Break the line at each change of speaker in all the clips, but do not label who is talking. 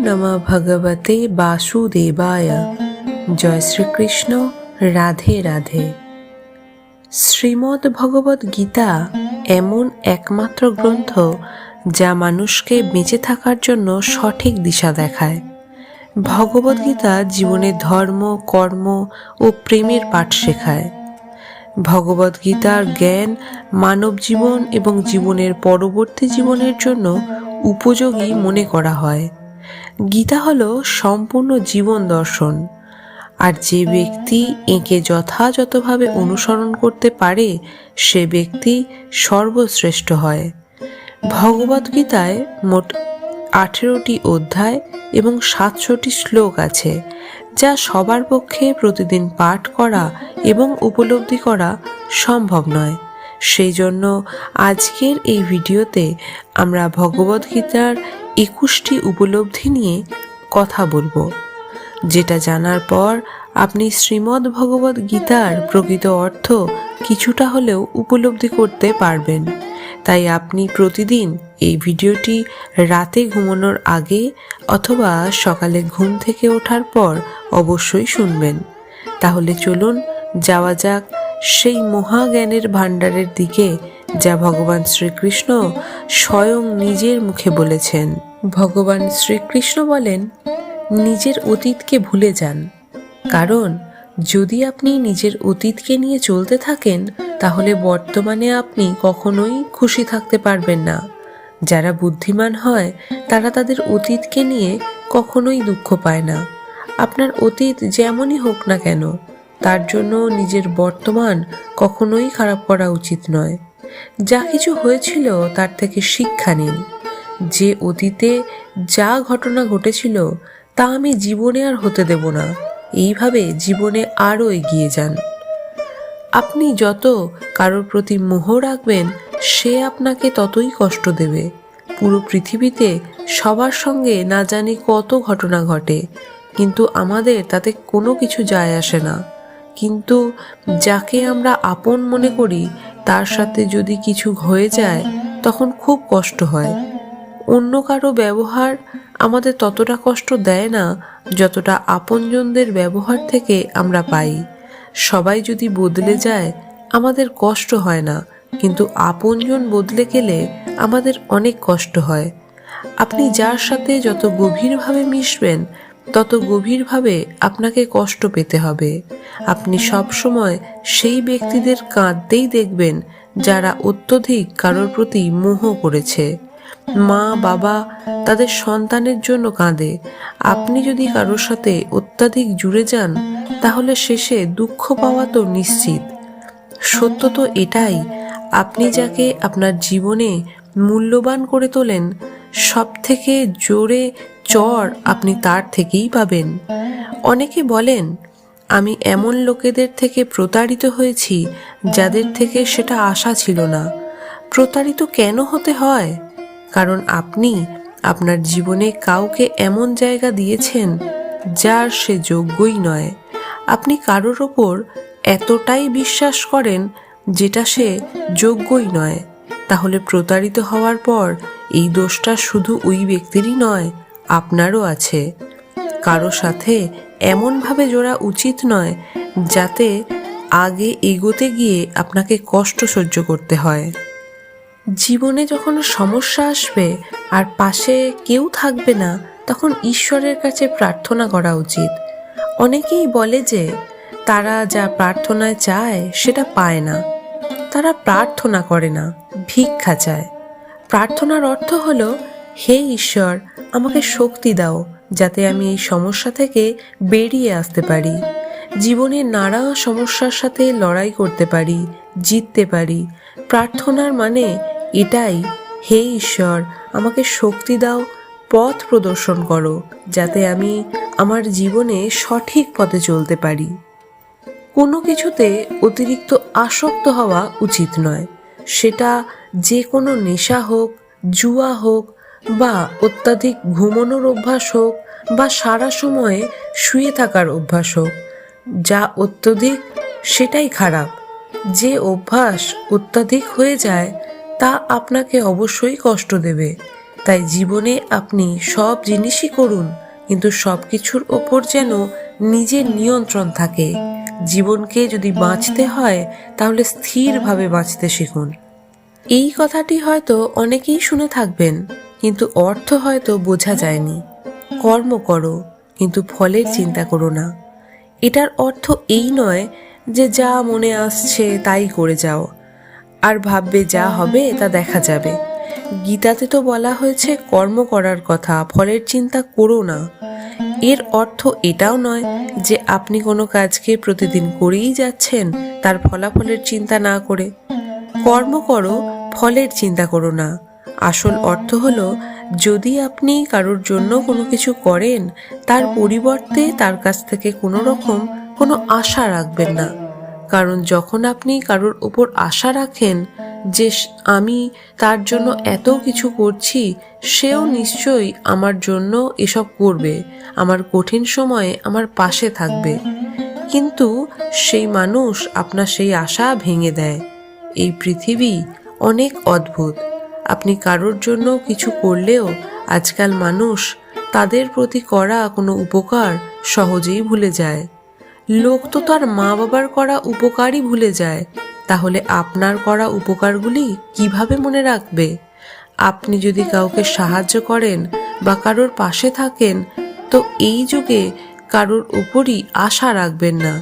নম ভগবতে বাসুদেবায় জয় শ্রীকৃষ্ণ রাধে রাধে শ্রীমদ্ ভগবত গীতা এমন একমাত্র গ্রন্থ যা মানুষকে বেঁচে থাকার জন্য সঠিক দিশা দেখায়। ভগবদ্গীতা জীবনে ধর্ম, কর্ম ও প্রেমের পাঠ শেখায়। ভগবদ্গীতার জ্ঞান, মানব জীবন এবং জীবনের পরবর্তী জীবনের জন্য উপযোগী মনে করা হয়। গীতা হল সম্পূর্ণ জীবন দর্শন। আর যে ব্যক্তি একে যথাযথভাবে অনুসরণ করতে পারে, সে ব্যক্তি সর্বশ্রেষ্ঠ হয়। ভগবদ্গীতায় মোট আঠেরোটি অধ্যায় এবং সাতশোটি শ্লোক আছে, যা সবার পক্ষে প্রতিদিন পাঠ করা এবং উপলব্ধি করা সম্ভব নয়। সেই জন্য আজকের এই ভিডিওতে আমরা ভগবদ্গীতার একুশটি উপলব্ধি নিয়ে কথা বলব, যেটা জানার পর আপনি শ্রীমদ্ ভগবদ গীতার প্রকৃত অর্থ কিছুটা হলেও উপলব্ধি করতে পারবেন। তাই আপনি প্রতিদিন এই ভিডিওটি রাতে ঘুমানোর আগে অথবা সকালে ঘুম থেকে ওঠার পর অবশ্যই শুনবেন। তাহলে চলুন যাওয়া যাক সেই মহাজ্ঞানের ভাণ্ডারের দিকে যা ভগবান শ্রীকৃষ্ণ স্বয়ং নিজের মুখে বলেছেন। ভগবান শ্রীকৃষ্ণ বলেন, নিজের অতীতকে ভুলে যান। কারণ, যদি আপনি নিজের অতীতকে নিয়ে চলতে থাকেন, তাহলে বর্তমানে আপনি কখনোই খুশি থাকতে পারবেন না। যারা বুদ্ধিমান হয়, তারা তাদের অতীতকে নিয়ে কখনোই দুঃখ পায় না। আপনার অতীত যেমনই হোক না কেন, তার জন্য নিজের বর্তমান কখনোই খারাপ করা উচিত নয়। যা কিছু হয়েছিল তার থেকে শিক্ষা নিন। যে অতীতে যা ঘটনা ঘটেছিল, তা আমি জীবনে আর হতে দেব না। এইভাবে জীবনে আরও এগিয়ে যান। আপনি যত কারোর প্রতি মোহ রাখবেন, সে আপনাকে ততই কষ্ট দেবে। পুরো পৃথিবীতে সবার সঙ্গে না জানি কত ঘটনা ঘটে, কিন্তু আমাদের তাতে কোনো কিছু যায় আসে না। কিন্তু যাকে আমরা আপন মনে করি তার সাথে যদি কিছু হয়ে যায়, তখন খুব কষ্ট হয়। অন্য কারও ব্যবহার আমাদের ততটা কষ্ট দেয় না, যতটা আপনজনদের ব্যবহার থেকে আমরা পাই। সবাই যদি বদলে যায়, আমাদের কষ্ট হয় না, কিন্তু আপনজন বদলে গেলে আমাদের অনেক কষ্ট হয়। আপনি যার সাথে যত গভীরভাবে মিশবেন তত গভীরভাবে আপনাকে কষ্ট পেতে হবে। আপনি সবসময় সেই ব্যক্তিদের কাঁদতেই দেখবেন যারা অত্যধিক কারোর প্রতি মোহ করেছে। মা, বাবা তাদের সন্তানের জন্য কাঁদে। আপনি যদি কারোর সাথে অত্যাধিক জুড়ে যান, তাহলে শেষে দুঃখ পাওয়া তো নিশ্চিত। সত্য তো এটাই, আপনি যাকে আপনার জীবনে মূল্যবান করে তোলেন সব থেকে জোরে চর আপনি তার থেকেই পাবেন। অনেকে বলেন, আমি এমন লোকেদের থেকে প্রতারিত হয়েছি যাদের থেকে সেটা আশা ছিল না। প্রতারিত কেন হতে হয়? কারণ আপনি আপনার জীবনে কাউকে এমন জায়গা দিয়েছেন যার সে যোগ্যই নয়। আপনি কারোর ওপর এতটাই বিশ্বাস করেন যেটা সে যোগ্যই নয়। তাহলে প্রতারিত হওয়ার পর এই দোষটা শুধু ওই ব্যক্তিরই নয় আপনারও আছে। কারও সাথে এমনভাবে জোড়া উচিত নয় যাতে আগে এগোতে গিয়ে আপনাকে কষ্ট সহ্য করতে হয়। জীবনে যখন সমস্যা আসবে আর পাশে কেউ থাকবে না, তখন ঈশ্বরের কাছে প্রার্থনা করা উচিত। অনেকেই বলে যে, তারা যা প্রার্থনায় চায় সেটা পায় না। তারা প্রার্থনা করে না, ভিক্ষা চায়। প্রার্থনার অর্থ হলো হে ঈশ্বর, আমাকে শক্তি দাও, যাতে আমি এই সমস্যা থেকে বেরিয়ে আসতে পারি। জীবনের নানা সমস্যার সাথে লড়াই করতে পারি, জিততে পারি। প্রার্থনার মানে এটাই, হে ঈশ্বর, আমাকে শক্তি দাও, পথ প্রদর্শন করো, যাতে আমি আমার জীবনে সঠিক পথে চলতে পারি। কোনো কিছুতে অতিরিক্ত আসক্ত হওয়া উচিত নয়। সেটা যে কোনো নেশা হোক, জুয়া হোক বা অত্যাধিক ঘুমানোর অভ্যাস হোক বা সারা সময়ে শুয়ে থাকার অভ্যাস হোক, যা অত্যধিক সেটাই খারাপ। যে অভ্যাস অত্যাধিক হয়ে যায়, তা আপনাকে অবশ্যই কষ্ট দেবে। তাই জীবনে আপনি সব জিনিসই করুন, কিন্তু সব কিছুর ওপর যেন নিজের নিয়ন্ত্রণ থাকে। জীবনকে যদি বাঁচতে হয়, তাহলে স্থিরভাবে বাঁচতে শিখুন। এই কথাটি হয়তো অনেকেই শুনে থাকবেন। কিন্তু অর্থ হয়তো বোঝা যায়নি। কর্ম করো, কিন্তু ফলের চিন্তা করো না। এটার অর্থ এই নয় যে যা মনে আসছে তাই করে যাও। আর ভাববে যা হবে তা দেখা যাবে। গীতাতে তো বলা হয়েছে, কর্ম করার কথা, ফলের চিন্তা করো না। এর অর্থ এটাও নয় যে আপনি কোনো কাজকে প্রতিদিন করেই যাচ্ছেন, তার ফলাফলের চিন্তা না করে। কর্ম করো, ফলের চিন্তা করো না। আসল অর্থ হলো, যদি আপনি কারোর জন্য কোনো কিছু করেন, তার পরিবর্তে তার কাছ থেকে কোনো রকম কোনো আশা রাখবেন না। কারণ যখন আপনি কারোর ওপর আশা রাখেন যে আমি তার জন্য এত কিছু করছি, সেও নিশ্চয়ই আমার জন্য এসব করবে, আমার কঠিন সময়ে আমার পাশে থাকবে। কিন্তু সেই মানুষ আপনার সেই আশা ভেঙে দেয়। এই পৃথিবী অনেক অদ্ভুত। আপনি কারোর জন্য কিছু করলেও আজকাল মানুষ তাদের প্রতি করা কোনো উপকার সহজেই ভুলে যায়। লোক তো তার মা বাবার করা উপকারই ভুলে যায়। তাহলে আপনার করা উপকারগুলি কীভাবে মনে রাখবে? আপনি যদি কাউকে সাহায্য করেন বা কারোর পাশে থাকেন, তো এই যুগে কারোর উপরই আশা রাখবেন না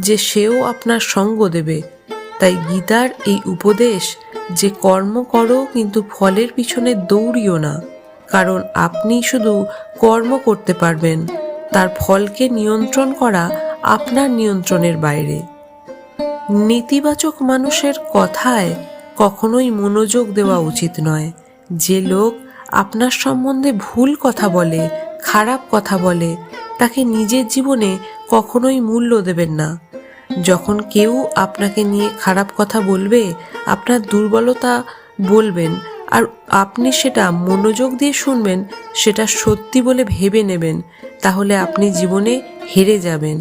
যে সেও আপনার সঙ্গ দেবে। তাই গীতার এই উপদেশ যে কর্ম করো কিন্তু ফলের পিছনে দৌড়িও না। কারণ আপনি শুধু কর্ম করতে পারবেন, তার ফলকে নিয়ন্ত্রণ করা আপনার নিয়ন্ত্রণের বাইরে। নেতিবাচক মানুষের কথায় কখনোই মনোযোগ দেওয়া উচিত নয়। যে লোক আপনার সম্বন্ধে ভুল কথা বলে, খারাপ কথা বলে, তাকে নিজের জীবনে কখনোই মূল্য দেবেন না। যখন কেউ আপনাকে নিয়ে খারাপ কথা বলবে, আপনার দুর্বলতা বলবেন আর আপনি সেটা মনোযোগ দিয়ে শুনবেন, সেটা সত্যি বলে ভেবে নেবেন, তাহলে আপনি জীবনে হেরে যাবেন।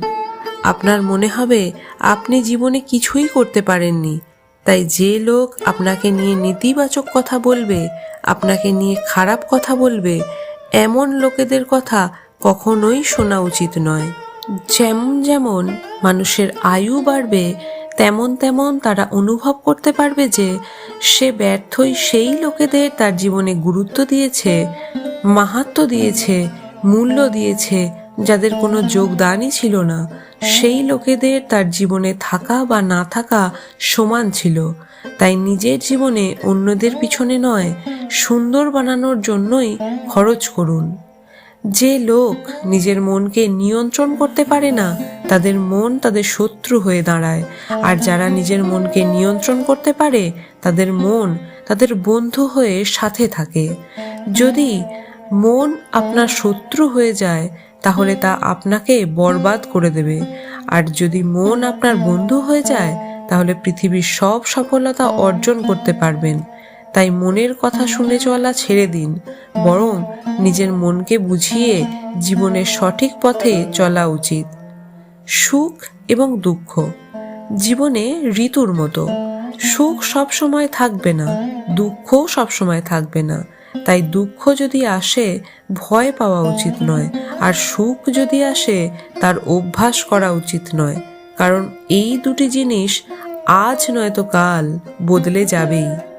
আপনার মনে হবে, আপনি জীবনে কিছুই করতে পারেননি। তাই যে লোক আপনাকে নিয়ে নেতিবাচক কথা বলবে, আপনাকে নিয়ে খারাপ কথা বলবে, এমন লোকেদের কথা কখনোই শোনা উচিত নয়। যেমন যেমন মানুষের আয়ু বাড়বে, তেমন তেমন তারা অনুভব করতে পারবে যে সে ব্যর্থই সেই লোকেদের তার জীবনে গুরুত্ব দিয়েছে, মাহাত্ম দিয়েছে, মূল্য দিয়েছে, যাদের কোনো যোগদানই ছিল না। সেই লোকেদের তার জীবনে থাকা বা না থাকা সমান ছিল। তাই নিজের জীবনে অন্যদের পিছনে নয়, সুন্দর বানানোর জন্যই খরচ করুন। যে লোক নিজের মনকে নিয়ন্ত্রণ করতে পারে না, তাদের মন তাদের শত্রু হয়ে দাঁড়ায়। আর যারা নিজের মনকে নিয়ন্ত্রণ করতে পারে, তাদের মন তাদের বন্ধু হয়ে সাথে থাকে। যদি মন আপনার শত্রু হয়ে যায়, তাহলে তা আপনাকে বরবাদ করে দেবে। আর যদি মন আপনার বন্ধু হয়ে যায়, তাহলে পৃথিবীর সব সফলতা অর্জন করতে পারবেন। তাই মনের কথা শুনে চলা ছেড়ে দিন, বরং নিজের মনকে বুঝিয়ে জীবনের সঠিক পথে চলা উচিত। সুখ এবং দুঃখ। জীবনে ঋতুর মতো। সুখ সব সময় থাকবে না, দুঃখও সব সময় থাকবে না। তাই দুঃখ যদি আসে, ভয় পাওয়া উচিত নয়, আর সুখ যদি আসে, তার অভ্যাস করা উচিত নয়। কারণ এই দুটি জিনিস আজ নয়তো কাল বদলে যাবেই।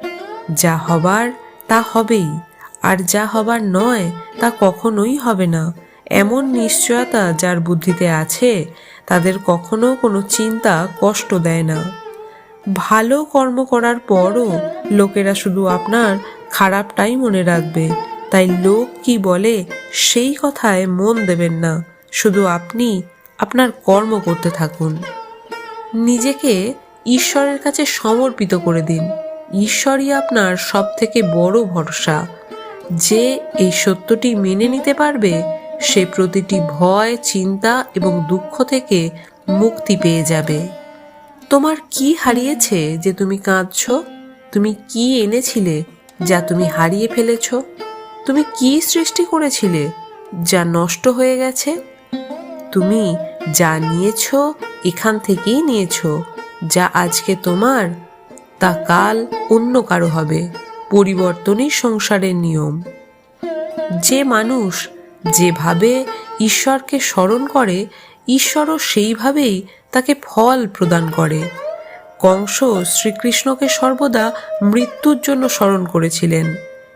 যা হবার তা হবেই, আর যা হবার নয় তা কখনোই হবে না। এমন নিশ্চয়তা যার বুদ্ধিতে আছে, তাদের কখনো কোনো চিন্তা কষ্ট দেয় না। ভালো কর্ম করার পরও লোকেরা শুধু আপনার খারাপটাই মনে রাখবে। তাই লোক কি বলে সেই কথায় মন দেবেন না। শুধু আপনি আপনার কর্ম করতে থাকুন। নিজেকে ঈশ্বরের কাছে সমর্পিত করে দিন। ঈশ্বরই আপনার সব থেকে বড় ভরসা। যে এই সত্যটি মেনে নিতে পারবে, সে প্রতিটি ভয়, চিন্তা এবং দুঃখ থেকে মুক্তি পেয়ে যাবে। তোমার কি হারিয়েছে যে তুমি কাঁদছ? তুমি কি এনেছিলে যা তুমি হারিয়ে ফেলেছ? তুমি কি সৃষ্টি করেছিলে যা নষ্ট হয়ে গেছে? তুমি যা নিয়েছ, এখান থেকেই নিয়েছ, যা আজকে তোমার তা কাল অন্য কারও হবে, পরিবর্তনই সংসারের নিয়ম। যে মানুষ যেভাবে ঈশ্বরকে স্মরণ করে, ঈশ্বরও সেইভাবেই তাকে ফল প্রদান করে। কংস শ্রীকৃষ্ণকে সর্বদা মৃত্যুর জন্য স্মরণ করেছিলেন,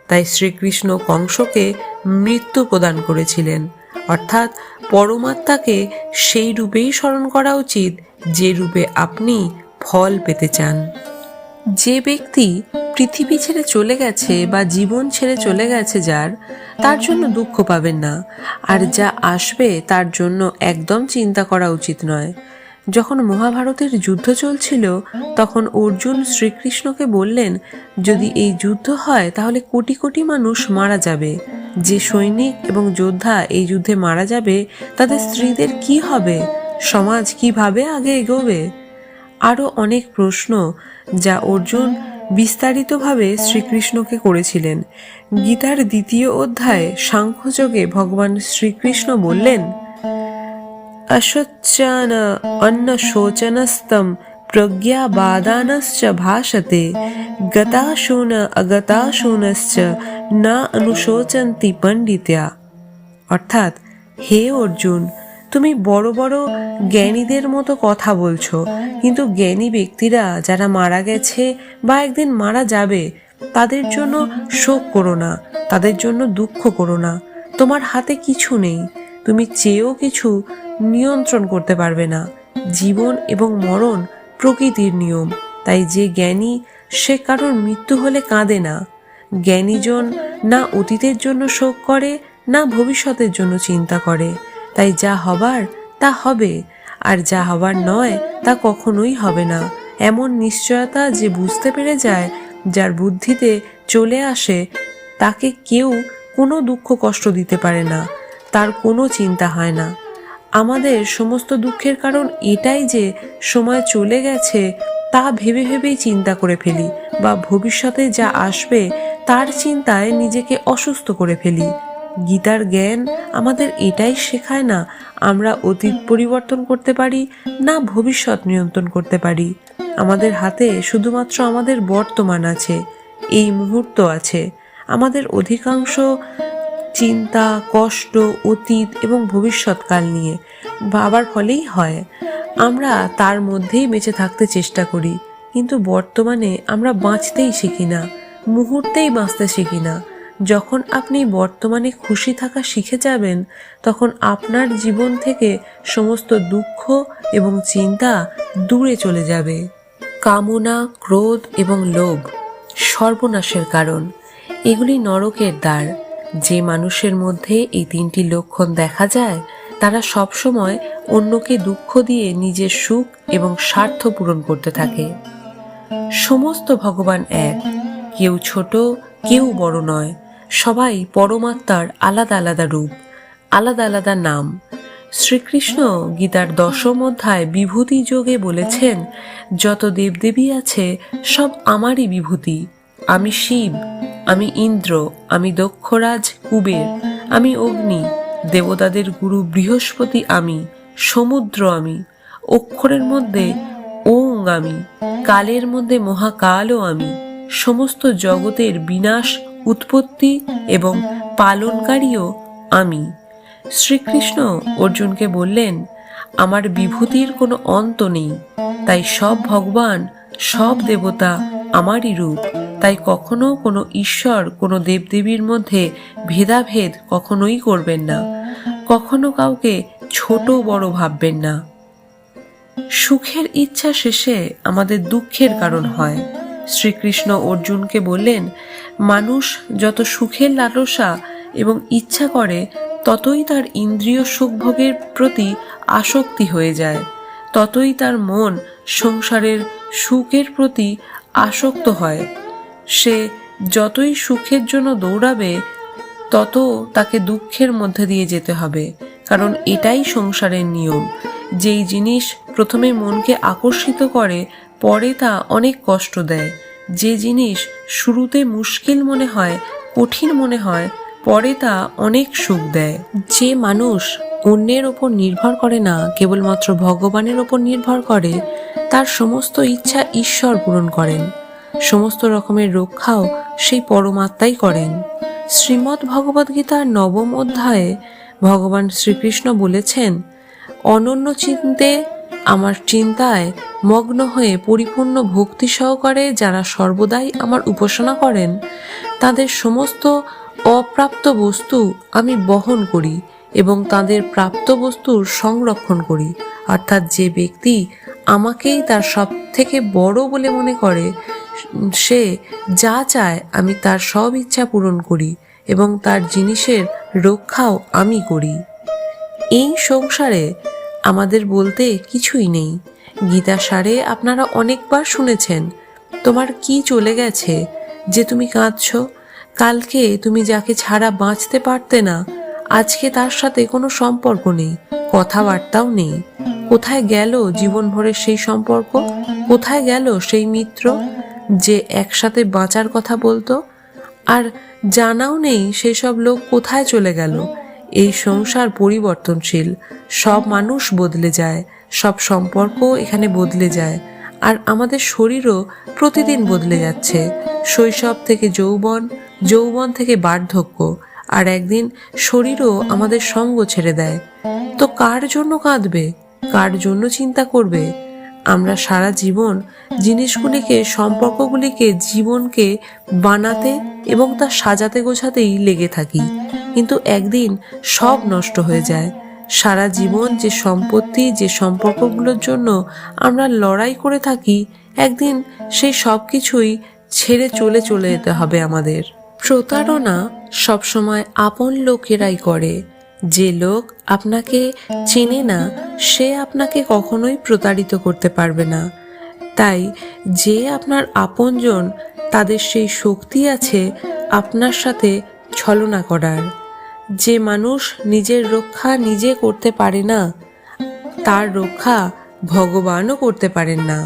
তাই শ্রীকৃষ্ণ কংসকে মৃত্যু প্রদান করেছিলেন। অর্থাৎ পরমাত্মাকে সেই রূপেই স্মরণ করা উচিত, যে রূপে আপনি ফল পেতে চান। যে ব্যক্তি পৃথিবী ছেড়ে চলে গেছে বা জীবন ছেড়ে চলে গেছে যার, তার জন্য দুঃখ পাবেন না। আর যা আসবে, তার জন্য একদম চিন্তা করা উচিত নয়। যখন মহাভারতের যুদ্ধ চলছিল, তখন অর্জুন শ্রীকৃষ্ণকে বললেন, যদি এই যুদ্ধ হয়, তাহলে কোটি কোটি মানুষ মারা যাবে। যে সৈনিক এবং যোদ্ধা এই যুদ্ধে মারা যাবে, তাদের স্ত্রীদের কি হবে? সমাজ কীভাবে আগে এগোবে? আরও অনেক প্রশ্ন যা অর্জুন বিস্তারিতভাবে শ্রীকৃষ্ণকে করেছিলেন। গীতার দ্বিতীয় অধ্যায়ে সাংখ্যযোগে ভগবান শ্রীকৃষ্ণ বললেন, অসচ্চান অন্ন শোচনস্তম প্রজ্ঞাবাদানশ্চ ভাষতে গতাশূন অগতাশূনশ্চ না অনুশোচন্তি পণ্ডিত্যা। অর্থাৎ, হে অর্জুন তুমি বড় বড় জ্ঞানীদের মতো কথা বলছো, কিন্তু জ্ঞানী ব্যক্তিরা যারা মারা গেছে বা একদিন মারা যাবে, তাদের জন্য শোক করো না, তাদের জন্য দুঃখ করো না। তোমার হাতে কিছু নেই, তুমি চেয়েও কিছু নিয়ন্ত্রণ করতে পারবে না। জীবন এবং মরণ প্রকৃতির নিয়ম, তাই যে জ্ঞানী, সে কারোর মৃত্যু হলে কাঁদে না। জ্ঞানীজন না অতীতের জন্য শোক করে, না ভবিষ্যতের জন্য চিন্তা করে। তাই যা হবার, তা হবে, আর যা হবার নয়, তা কখনোই হবে না। এমন নিশ্চয়তা যে বুঝতে পেরে যায়, যার বুদ্ধিতে চলে আসে, তাকে কেউ কোনো দুঃখ কষ্ট দিতে পারে না, তার কোনো চিন্তা হয় না। আমাদের সমস্ত দুঃখের কারণ এটাই যে সময় চলে গেছে, তা ভেবে ভেবেই চিন্তা করে ফেলি, বা ভবিষ্যতে যা আসবে, তার চিন্তায় নিজেকে অসুস্থ করে ফেলি। গীতার জ্ঞান আমাদের এটাই শেখায় না, আমরা অতীত পরিবর্তন করতে পারি না ভবিষ্যৎ নিয়ন্ত্রণ করতে পারি। আমাদের হাতে শুধুমাত্র আমাদের বর্তমান আছে, এই মুহূর্ত আছে। আমাদের অধিকাংশ চিন্তা, কষ্ট, অতীত এবং ভবিষ্যৎকাল নিয়ে ভাবার ফলেই হয়। আমরা তার মধ্যেই বেঁচে থাকতে চেষ্টা করি, কিন্তু বর্তমানে আমরা বাঁচতেই শিখি না, মুহূর্তেই বাঁচতে শিখি না। যখন আপনি বর্তমানে খুশি থাকা শিখে যাবেন, তখন আপনার জীবন থেকে সমস্ত দুঃখ এবং চিন্তা দূরে চলে যাবে। কামনা, ক্রোধ এবং লোভ সর্বনাশের কারণ। এগুলি নরকের দ্বার। যে মানুষের মধ্যে এই তিনটি লক্ষণ দেখা যায়, তারা সবসময় অন্যকে দুঃখ দিয়ে নিজের সুখ এবং স্বার্থ পূরণ করতে থাকে। সমস্ত ভগবান এক। কেউ ছোট, কেউ বড় নয়। সবাই পরমাত্মার আলাদা আলাদা রূপ, আলাদা আলাদা নাম। শ্রীকৃষ্ণ গীতার দশম অধ্যায় বিভূতি যোগে বলেছেন, যত দেবদেবী আছে, সব আমারই বিভূতি। আমি শিব, আমি ইন্দ্র, আমি দক্ষরাজ, কুবের, আমি অগ্নি, দেবতাদের গুরু বৃহস্পতি আমি, সমুদ্র আমি, অক্ষরের মধ্যে ওং আমি, কালের মধ্যে মহাকালও আমি, সমস্ত জগতের বিনাশ উৎপত্তি এবং পালনকারীও আমি। শ্রীকৃষ্ণ অর্জুনকে বললেন, আমার বিভূতির কোনো অন্ত নেই, তাই সব ভগবান, সব দেবতা আমারই রূপ। তাই কখনো কোনো ঈশ্বর, কোনো দেবদেবীর মধ্যে ভেদাভেদ কখনোই করবেন না, কখনো কাউকে ছোট বড় ভাববেন না। সুখের ইচ্ছা শেষে আমাদের দুঃখের কারণ হয়। শ্রীকৃষ্ণ অর্জুনকে বললেন মানুষ যত সুখের লালসা এবং ইচ্ছা করে, ততই তার ইন্দ্রিয় সুখভোগের প্রতি আসক্তি হয়ে যায়। ততই তার মন সংসারের সুখের প্রতি আসক্ত হয়। সে যতই সুখের জন্য দৌড়াবে, তত তাকে দুঃখের মধ্যে দিয়ে যেতে হবে। কারণ এটাই সংসারের নিয়ম। যেই জিনিস প্রথমে মনকে আকর্ষিত করে, পরে তা অনেক কষ্ট দেয়। যে জিনিস শুরুতে মুশকিল মনে হয়, কঠিন মনে হয়, পরে তা অনেক সুখ দেয়। যে মানুষ অন্যের ওপর নির্ভর করে না, কেবলমাত্র ভগবানের ওপর নির্ভর করে, তার সমস্ত ইচ্ছা ঈশ্বর পূরণ করেন। সমস্ত রকমের রক্ষাও সেই পরমাত্মাই করেন। শ্রীমদ্ ভগবদ্গীতার নবম অধ্যায়ে ভগবান শ্রীকৃষ্ণ বলেছেন, অনন্য চিন্তে আমার চিন্তায় মগ্ন হয়ে পরিপূর্ণ ভক্তি সহকারে যারা সর্বদাই আমার উপাসনা করেন, তাদের সমস্ত অপ্রাপ্ত বস্তু আমি বহন করি এবং তাদের প্রাপ্ত বস্তুর সংরক্ষণ করি। অর্থাৎ যে ব্যক্তি আমাকেই তার সব থেকে বড় বলে মনে করে, সে যা চায় আমি তার সব ইচ্ছা পূরণ করি এবং তার জিনিসের রক্ষাও আমি করি। এই সংসারে আমাদের বলতে কিছুই নেই। গীতা সারে আপনারা অনেকবার শুনেছেন, তোমার কি চলে গেছে, যে তুমি কাঁদছ? কালকে তুমি যাকে ছাড়া বাঁচতে পারতে না, আজকে তার সাথে কোনো সম্পর্ক নেই, কথাবার্তাও নেই। কোথায় গেল জীবন ভরের সেই সম্পর্ক? কোথায় গেল সেই মিত্র, যে একসাথে বাঁচার কথা বলতো? আর জানাও নেই সেসব লোক কোথায় চলে গেল? এই সংসার পরিবর্তনশীল। সব মানুষ বদলে যায়, সব সম্পর্ক এখানে বদলে যায়, আর আমাদের শরীরও প্রতিদিন বদলে যাচ্ছে। শৈশব থেকে যৌবন যৌবন থেকে বার্ধক্য, আর একদিন শরীরও আমাদের সঙ্গ ছেড়ে দেয়। তো কার জন্য কাঁদবে? কার জন্য চিন্তা করবে? আমরা সারা জীবন জিনিসগুলিকে, সম্পর্কগুলিকে, জীবনকে বানাতে এবং তা সাজাতে গোছাতেই লেগে থাকি। কিন্তু একদিন সব নষ্ট হয়ে যায়। সারা জীবন যে সম্পত্তি, যে সম্পর্কগুলোর জন্য আমরা লড়াই করে থাকি, একদিন সেই সব কিছুই ছেড়ে চলে চলে যেতে হবে আমাদের। প্রতারণা সবসময় আপন লোকেরাই করে। যে লোক আপনাকে চেনে না, সে আপনাকে কখনোই প্রতারিত করতে পারবে না। তাই যে আপনার আপনজন, তাদের সেই শক্তি আছে আপনার সাথে ছলনা করার। যে মানুষ নিজের রক্ষা নিজে করতে পারে না, তার রক্ষা ভগবানও করতে পারেন না।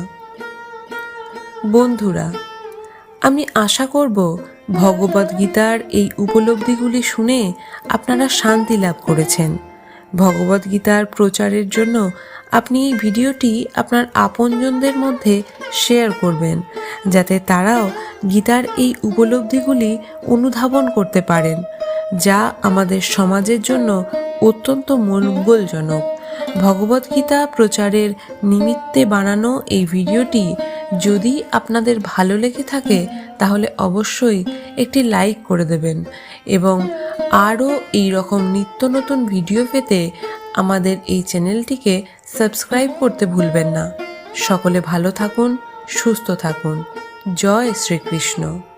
বন্ধুরা, আমি আশা করব ভগবদ্গীতার এই উপলব্ধিগুলি শুনে আপনারা শান্তি লাভ করেছেন। ভগবদ্গীতার প্রচারের জন্য আপনি এই ভিডিওটি আপনার আপনজনদের মধ্যে শেয়ার করবেন, যাতে তারাও গীতার এই উপলব্ধিগুলি অনুধাবন করতে পারেন। যা আমাদের সমাজের জন্য অত্যন্ত মঙ্গলজনক। ভগবদ্গীতা প্রচারের নিমিত্তে বানানো এই ভিডিওটি যদি আপনাদের ভালো লেগে থাকে, তাহলে অবশ্যই একটি লাইক করে দেবেন এবং আরও এই রকম নিত্য নতুন ভিডিও পেতে আমাদের এই চ্যানেলটিকে সাবস্ক্রাইব করতে ভুলবেন না। সকলে ভালো থাকুন, সুস্থ থাকুন। জয় শ্রীকৃষ্ণ।